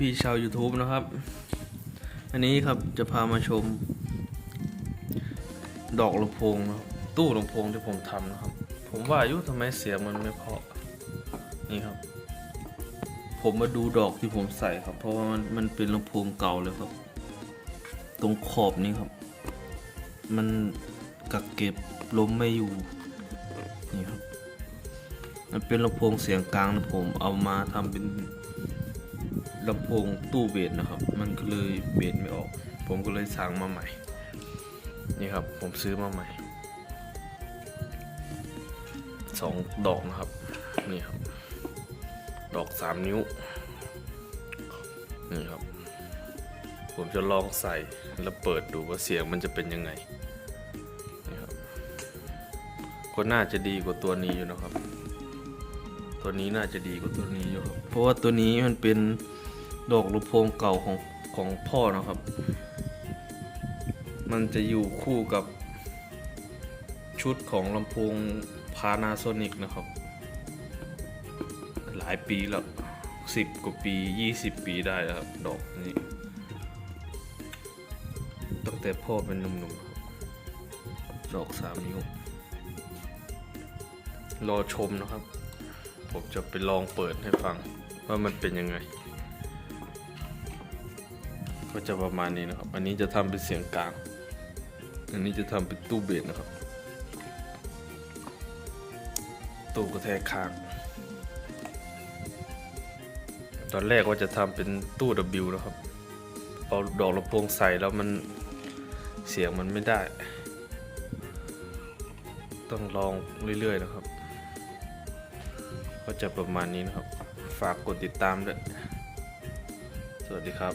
พี่ๆชาว YouTube นะครับ อันนี้ครับจะพามาชม ดอกลำโพงนะครับตู้ลำโพงที่ผมทำนะครับ ผมว่าอายุทำไมเสียงมันไม่เพราะนี่ครับ ผมมาดูดอกที่ผมใส่ครับ เพราะว่ามันมันเป็นลำโพงเก่าเลยครับ ตรงขอบนี้ครับ มันกักเก็บลมไม่อยู่นี่ครับมันเป็นลำโพงเสียงกลางนะผมเอามาทำเป็น ลำโพงตู้เบสนะครับ มันก็เลยเบสไม่ออก ผมก็เลยสั่งมาใหม่ นี่ครับผมซื้อมาใหม่สองดอกนะครับ นี่ครับ ดอกสามนิ้ว นี่ครับ ผมจะลองใส่แล้วเปิดดูว่าเสียงมันจะเป็นยังไง นี่ครับ ก็น่าจะดีกว่าตัวนี้อยู่นะครับ ตัวนี้น่าจะดีกว่าตัวนี้อยู่ครับ เพราะว่าตัวนี้มันเป็น ดอกลูกโพงเก่าของของพ่อนะครับ มันจะอยู่คู่กับชุดของลำโพงพานาโซนิกนะครับ หลายปีแล้วสิบกว่าปียี่สิบปีได้แล้วครับ ดอกนี้ตั้งแต่พ่อเป็นหนุ่มๆดอกสามนิ้ว รอชมนะครับ ผมจะไปลองเปิดให้ฟังว่ามันเป็นยังไง ก็จะประมาณนี้นะครับ อันนี้จะทำเป็นเสียงกลาง อันนี้จะทำเป็นตู้เบสนะครับ ตู้กระแทกค้าง ตอนแรกว่าจะทำเป็นตู้ W นะครับ เอาดอกลำโพงใส่แล้วมันเสียงมันไม่ได้ ต้องลองเรื่อยๆนะครับ ก็จะประมาณนี้นะครับ ฝากกดติดตามด้วย สวัสดีครับ